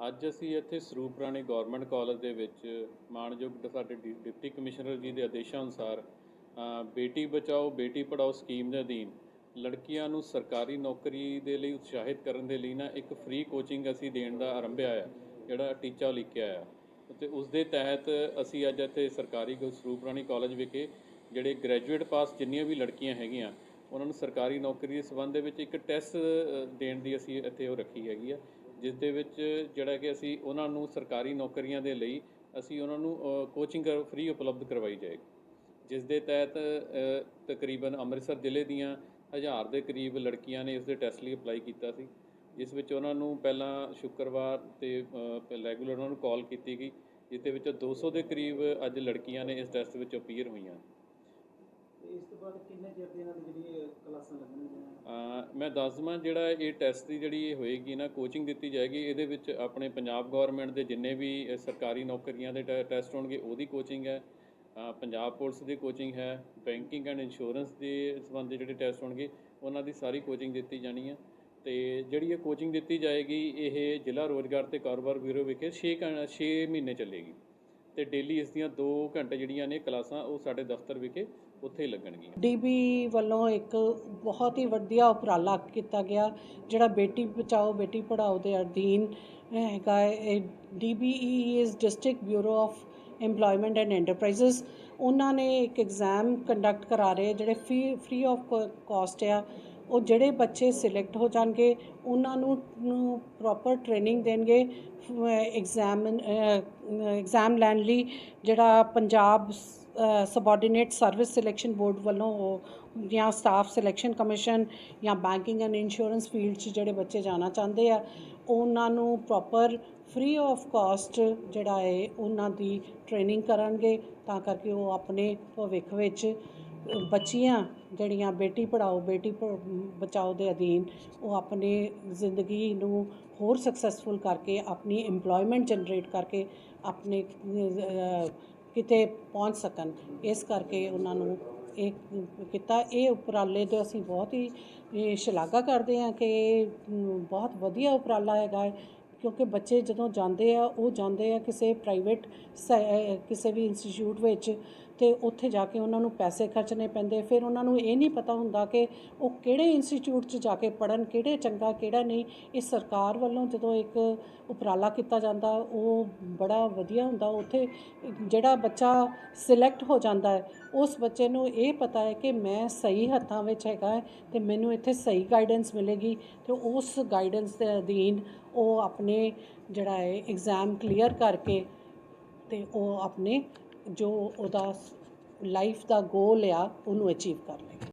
ਅੱਜ ਅਸੀਂ ਇੱਥੇ ਸਰੂਪ ਰਾਣੀ ਗਵਰਨਮੈਂਟ ਕਾਲਜ ਦੇ ਵਿੱਚ ਮਾਣਯੋਗ ਸਾਡੇ ਡਿ- ਡਿਪਟੀ ਕਮਿਸ਼ਨਰ ਜੀ ਦੇ ਆਦੇਸ਼ਾਂ ਅਨੁਸਾਰ ਬੇਟੀ ਬਚਾਓ, ਬੇਟੀ ਪੜਾਓ ਸਕੀਮ ਦੇ ਅਧੀਨ ਲੜਕੀਆਂ ਨੂੰ ਸਰਕਾਰੀ ਨੌਕਰੀ ਦੇ ਲਈ ਉਤਸ਼ਾਹਿਤ ਕਰਨ ਦੇ ਲਈ ਨਾ ਇੱਕ ਫ੍ਰੀ ਕੋਚਿੰਗ ਅਸੀਂ ਦੇਣ ਦਾ ਆਰੰਭਿਆ ਆ ਜਿਹੜਾ ਟੀਚਾ ਲਿਖਿਆ ਆ। ਤੇ ਉਸ ਦੇ ਤਹਿਤ ਅਸੀਂ ਅੱਜ ਇੱਥੇ ਸਰਕਾਰੀ ਗ- ਸਰੂਪ ਰਾਣੀ ਕਾਲਜ ਵਿਖੇ ਜਿਹੜੇ ਗ੍ਰੈਜੂਏਟ ਪਾਸ ਜਿੰਨੀਆਂ ਵੀ ਲੜਕੀਆਂ ਹੈਗੀਆਂ, ਉਹਨਾਂ ਨੂੰ ਸਰਕਾਰੀ ਨੌਕਰੀ ਦੇ ਸੰਬੰਧ ਦੇ ਵਿੱਚ ਇੱਕ ਟੈਸਟ ਦੇਣ ਦੀ ਅਸੀਂ ਇੱਥੇ ਉਹ ਰੱਖੀ ਹੈਗੀ ਆ। ਜਿਸ ਦੇ ਵਿੱਚ ਜਿਹੜਾ ਕਿ ਅਸੀਂ ਉਹਨਾਂ ਨੂੰ ਸਰਕਾਰੀ ਨੌਕਰੀਆਂ ਦੇ ਲਈ ਅਸੀਂ ਉਹਨਾਂ ਨੂੰ ਕੋਚਿੰਗ ਫ੍ਰੀ ਉਪਲਬਧ ਕਰਵਾਈ ਜਾਏਗੀ ਜਿਸ ਦੇ ਤਹਿਤ ਤਕਰੀਬਨ ਅੰਮ੍ਰਿਤਸਰ ਜ਼ਿਲ੍ਹੇ ਦੀਆਂ ਹਜ਼ਾਰ ਦੇ ਕਰੀਬ ਲੜਕੀਆਂ ਨੇ ਇਸ ਦੇ ਟੈਸਟ ਲਈ ਅਪਲਾਈ ਕੀਤਾ ਸੀ। ਜਿਸ ਵਿੱਚ ਉਹਨਾਂ ਨੂੰ ਪਹਿਲਾਂ ਸ਼ੁੱਕਰਵਾਰ ਤੇ ਰੈਗੂਲਰ ਉਹਨਾਂ ਨੂੰ ਕਾਲ ਕੀਤੀ ਗਈ ਜਿਸ ਦੇ ਵਿੱਚ 200 ਦੇ ਕਰੀਬ ਅੱਜ ਲੜਕੀਆਂ ਨੇ ਇਸ ਟੈਸਟ ਵਿੱਚ ਅਪੀਅਰ ਹੋਈਆਂ। ਇਸ ਤੋਂ ਬਾਅਦ ਕਿੰਨੇ ਚਿਰ ਦੀ ਇਹਨਾਂ ਦੀ ਜਿਹੜੀ ਕਲਾਸਾਂ ਲੱਗਣਗੀਆਂ ਮੈਂ ਦੱਸ ਦਵਾਂ ਜਿਹੜਾ ਇਹ ਟੈਸਟ ਦੀ ਜਿਹੜੀ ਇਹ ਹੋਏਗੀ ਨਾ ਕੋਚਿੰਗ ਦਿੱਤੀ ਜਾਏਗੀ, ਇਹਦੇ ਵਿੱਚ ਆਪਣੇ ਪੰਜਾਬ ਗਵਰਨਮੈਂਟ ਦੇ ਜਿੰਨੇ ਵੀ ਸਰਕਾਰੀ ਨੌਕਰੀਆਂ ਦੇ ਟੈ- ਟੈਸਟ ਹੋਣਗੇ, ਉਹਦੀ ਕੋਚਿੰਗ ਹੈ ਪੰਜਾਬ ਪੁਲਿਸ ਦੀ ਕੋਚਿੰਗ ਹੈ ਬੈਂਕਿੰਗ ਐਂਡ ਇੰਸ਼ੋਰੈਂਸ ਦੇ ਸੰਬੰਧੀ ਜਿਹੜੇ ਟੈਸਟ ਹੋਣਗੇ, ਉਹਨਾਂ ਦੀ ਸਾਰੀ ਕੋਚਿੰਗ ਦਿੱਤੀ ਜਾਣੀ ਹੈ। ਤੇ ਜਿਹੜੀ ਇਹ ਕੋਚਿੰਗ ਦਿੱਤੀ ਜਾਏਗੀ, ਇਹ ਜ਼ਿਲ੍ਹਾ ਰੋਜ਼ਗਾਰ ਤੇ ਕਾਰੋਬਾਰ ਬਿਊਰੋ ਵਿਖੇ 6 6 ਮਹੀਨੇ ਚੱਲੇਗੀ। ਤੇ ਡੇਲੀ ਇਸ ਦੀਆਂ 2 ਘੰਟੇ ਜਿਹੜੀਆਂ ਨੇ ਕਲਾਸਾਂ, ਉਹ ਸਾਡੇ ਦਫ਼ਤਰ ਵਿਖੇ ਉੱਥੇ ਹੀ ਲੱਗਣਗੀਆਂ। ਡੀਬੀ ਵੱਲੋਂ ਇੱਕ ਬਹੁਤ ਹੀ ਵਧੀਆ ਉਪਰਾਲਾ ਕੀਤਾ ਗਿਆ, ਜਿਹੜਾ ਬੇਟੀ ਬਚਾਓ, ਬੇਟੀ ਪੜਾਓ ਦੇ ਅਧੀਨ ਹੈਗਾ DBE is district bureau of EMPLOYMENT and enterprises ਉਹਨਾਂ ਨੇ ਇੱਕ ਐਗਜ਼ਾਮ ਕੰਡਕਟ ਕਰਾ ਰਹੇ ਜਿਹੜੇ ਫ੍ਰੀ ਫ੍ਰੀ ਆਫ ਕਾਸਟ ਆ। ਉਹ ਜਿਹੜੇ ਬੱਚੇ ਸਿਲੈਕਟ ਹੋ ਜਾਣਗੇ, ਉਹਨਾਂ ਨੂੰ ਪ੍ਰੋਪਰ ਟ੍ਰੇਨਿੰਗ ਦੇਣਗੇ। ਐਗਜ਼ਾਮ ਐਗਜ਼ਾਮ ਲੈਣ ਲਈ ਜਿਹੜਾ Punjab subordinate service selection board ਵੱਲੋਂ ਜਾਂ ਸਟਾਫ ਸਿਲੈਕਸ਼ਨ ਕਮਿਸ਼ਨ ਜਾਂ ਬੈਂਕਿੰਗ ਐਂਡ ਇੰਸ਼ੋਰੈਂਸ ਫੀਲਡ 'ਚ ਜਿਹੜੇ ਬੱਚੇ ਜਾਣਾ ਚਾਹੁੰਦੇ ਆ, ਉਹਨਾਂ ਨੂੰ ਪ੍ਰੋਪਰ ਫ੍ਰੀ ਆਫ ਕਾਸਟ ਜਿਹੜਾ ਹੈ, ਉਹਨਾਂ ਦੀ ਟ੍ਰੇਨਿੰਗ ਕਰਨਗੇ, ਤਾਂ ਕਰਕੇ ਉਹ ਆਪਣੇ ਭਵਿੱਖ ਵਿੱਚ ਬੱਚੀਆਂ ਜਿਹੜੀਆਂ ਬੇਟੀ ਪੜਾਓ ਬੇਟੀ ਪ- ਬਚਾਓ ਦੇ ਅਧੀਨ ਉਹ ਆਪਣੇ ਜ਼ਿੰਦਗੀ ਨੂੰ ਹੋਰ ਸਕਸੈਸਫੁਲ ਕਰਕੇ, ਆਪਣੀ EMPLOYMENT ਜਨਰੇਟ ਕਰਕੇ, ਆਪਣੇ ਕਿਤੇ ਪਹੁੰਚ ਸਕਣ। ਇਸ ਕਰਕੇ ਉਹਨਾਂ ਨੂੰ ਇਹ ਕੀਤਾ। ਇਹ ਉਪਰਾਲੇ ਤੋਂ ਅਸੀਂ ਬਹੁਤ ਹੀ ਸ਼ਲਾਘਾ ਕਰਦੇ ਹਾਂ ਕਿ ਇਹ, ਬਹੁਤ ਵਧੀਆ ਉਪਰਾਲਾ ਹੈਗਾ ਹੈ। ਕਿਉਂਕਿ ਬੱਚੇ ਜਦੋਂ ਜਾਂਦੇ ਆ ਉਹ ਜਾਂਦੇ ਆ ਕਿਸੇ ਪ੍ਰਾਈਵੇਟ ਕਿਸੇ ਵੀ ਇੰਸਟੀਚਿਊਟ ਵਿੱਚ ਤੇ ਉੱਥੇ ਜਾ ਕੇ ਉਹਨਾਂ ਨੂੰ ਪੈਸੇ ਖਰਚਣੇ ਪੈਂਦੇ। ਫਿਰ ਉਹਨਾਂ ਨੂੰ ਇਹ ਨਹੀਂ ਪਤਾ ਹੁੰਦਾ ਕਿ ਉਹ ਕਿਹੜੇ ਇੰਸਟੀਚਿਊਟ 'ਚ ਜਾ ਕੇ ਪੜਨ ਕਿਹੜੇ ਚੰਗਾ, ਕਿਹੜਾ ਨਹੀਂ। ਇਹ ਸਰਕਾਰ ਵੱਲੋਂ ਜਦੋਂ ਇੱਕ ਉਪਰਾਲਾ ਕੀਤਾ ਜਾਂਦਾ, ਉਹ ਬੜਾ ਵਧੀਆ ਹੁੰਦਾ। ਉੱਥੇ ਜਿਹੜਾ ਬੱਚਾ ਸਿਲੈਕਟ ਹੋ ਜਾਂਦਾ ਹੈ, ਉਸ ਬੱਚੇ ਨੂੰ ਇਹ ਪਤਾ ਹੈ ਕਿ ਮੈਂ ਸਹੀ ਹੱਥਾਂ ਵਿੱਚ ਹੈਗਾ ਹੈ ਤੇ ਮੈਨੂੰ ਇੱਥੇ ਸਹੀ ਗਾਈਡੈਂਸ ਮਿਲੇਗੀ ਤੇ ਉਸ ਗਾਈਡੈਂਸ ਦੇ ਅਧੀਨ ਉਹ ਆਪਣੇ ਜਿਹੜਾ ਹੈ ਐਗਜ਼ਾਮ ਕਲੀਅਰ ਕਰਕੇ ਤੇ ਉਹ ਆਪਣੇ ਜੋ ਉਹਦਾ ਲਾਈਫ ਦਾ ਗੋਲ ਆ ਉਹਨੂੰ ਅਚੀਵ ਕਰ ਲਏ।